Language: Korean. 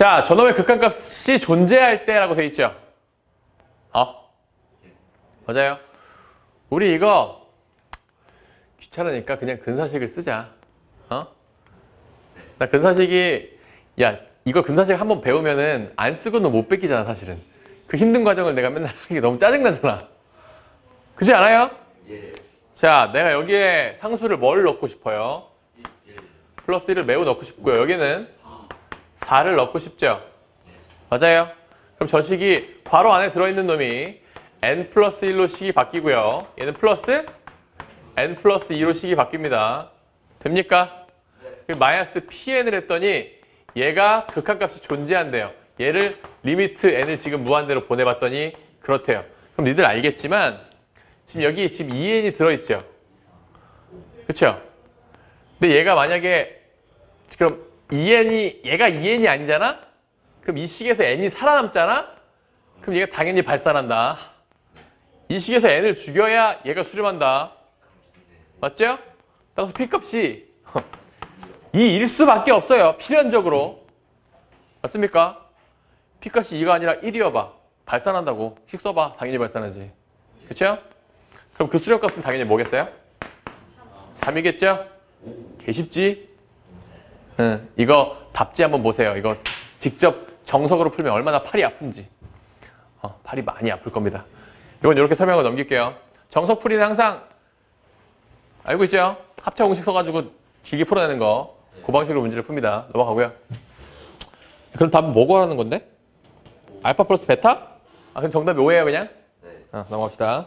자, 저놈의 극한값이 존재할 때라고 돼 있죠. 어? 맞아요. 우리 이거 귀찮으니까 그냥 근사식을 쓰자. 어? 나 근사식이 야 이거 근사식 한번 배우면은 안 쓰고는 못 뺏기잖아 사실은. 그 힘든 과정을 내가 맨날 하기 너무 짜증나잖아. 그렇지 않아요? 예. 자, 내가 여기에 상수를 뭘 넣고 싶어요? 플러스 1을 매우 넣고 싶고요. 여기는 4를 넣고 싶죠? 맞아요. 그럼 저 식이 괄호 안에 들어있는 놈이 n 플러스 1로 식이 바뀌고요. 얘는 플러스 n 플러스 2로 식이 바뀝니다. 됩니까? 그 마이너스 pn을 했더니 얘가 극한값이 존재한대요. 얘를 리미트 n을 지금 무한대로 보내봤더니 그렇대요. 그럼 니들 알겠지만 지금 여기 지금 2n이 들어있죠. 그렇죠? 근데 얘가 만약에 그럼 2n이 얘가 2n이 아니잖아? 그럼 이 식에서 n이 살아남잖아? 그럼 얘가 당연히 발산한다. 이 식에서 n을 죽여야 얘가 수렴한다. 맞죠? 따라서 p값이 이 일수밖에 없어요. 필연적으로. 맞습니까? p값이 2가 아니라 1이어봐. 발산한다고. 식 써봐. 당연히 발산하지. 그쵸? 그럼 그 수렴값은 당연히 뭐겠어요? 3이겠죠? 개 쉽지? 응, 이거 답지 한번 보세요. 이거 직접 정석으로 풀면 얼마나 팔이 아픈지. 어, 팔이 많이 아플 겁니다. 이건 이렇게 설명을 넘길게요. 정석 풀이는 항상 알고 있죠? 합차 공식 써가지고 길게 풀어내는 거. 그 방식으로 문제를 풉니다. 넘어가고요. 그럼 답은 뭐 구하라는 건데? 알파 플러스 베타? 아, 그럼 정답이 5예요, 그냥? 네. 어, 넘어갑시다.